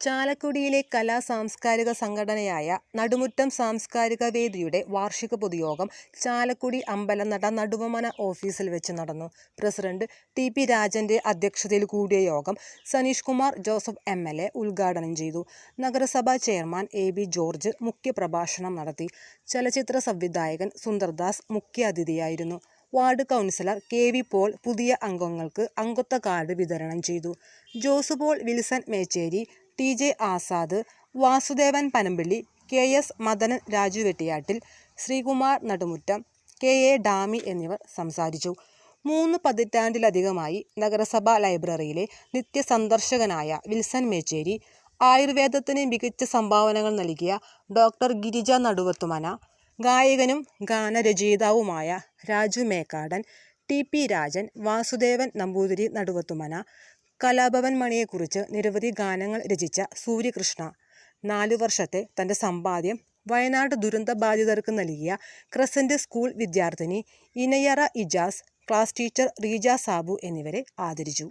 ചാലക്കുടിയിലെ കലാ സാംസ്കാരിക സംഘടനയായ നടുമുറ്റം സാംസ്കാരിക വേദിയുടെ വാർഷിക പൊതുയോഗം ചാലക്കുടി അമ്പലനട നടുവമന ഓഫീസിൽ വെച്ച് നടന്നു. പ്രസിഡന്റ് ടി പി രാജന്റെ അധ്യക്ഷതയിൽ കൂടിയ യോഗം Saneesh Kumar Joseph M. L. A ഉദ്ഘാടനം ചെയ്തു. നഗരസഭാ ചെയർമാൻ എ. ബി. ജോർജ് മുഖ്യപ്രഭാഷണം നടത്തി. ചലച്ചിത്ര സംവിധായകൻ Sundardas മുഖ്യാതിഥിയായിരുന്നു. Ward councillor K. V. Paul പുതിയ അംഗങ്ങൾക്ക് അംഗത്വ കാർഡ് വിതരണം ചെയ്തു. Jose Paul, Wilson Mecheri, T. J. Azad, Vasudevan Panampilly, K. S. Madanan Raju Vettiyattil Sreekumar Nadumuttam, K. A. ഡാമി എന്നിവർ സംസാരിച്ചു. മൂന്ന് പതിറ്റാണ്ടിലധികമായി നഗരസഭാ ലൈബ്രറിയിലെ നിത്യസന്ദർശകനായ വിൽസൺ മേച്ചേരി, ആയുർവേദത്തിന് മികച്ച സംഭാവനകൾ നൽകിയ ഡോക്ടർ ഗിരിജ നടുവത്തുമന, ഗായകനും ഗാനരചയിതാവുമായ രാജു മേക്കാടൻ, ടി. പി. രാജൻ, വാസുദേവൻ നമ്പൂതിരി നടുവത്തുമന, കലാഭവൻ മണിയെക്കുറിച്ച് നിരവധി ഗാനങ്ങൾ രചിച്ച സൂര്യകൃഷ്ണ, നാലു വർഷത്തെ തന്റെ സമ്പാദ്യം വയനാട് ദുരന്ത ബാധിതർക്ക് നൽകിയ ക്രസന്റ് സ്കൂൾ വിദ്യാർത്ഥിനി ഇനയറ ഇജാസ്, ക്ലാസ് ടീച്ചർ റീജ സാബു എന്നിവരെ ആദരിച്ചു.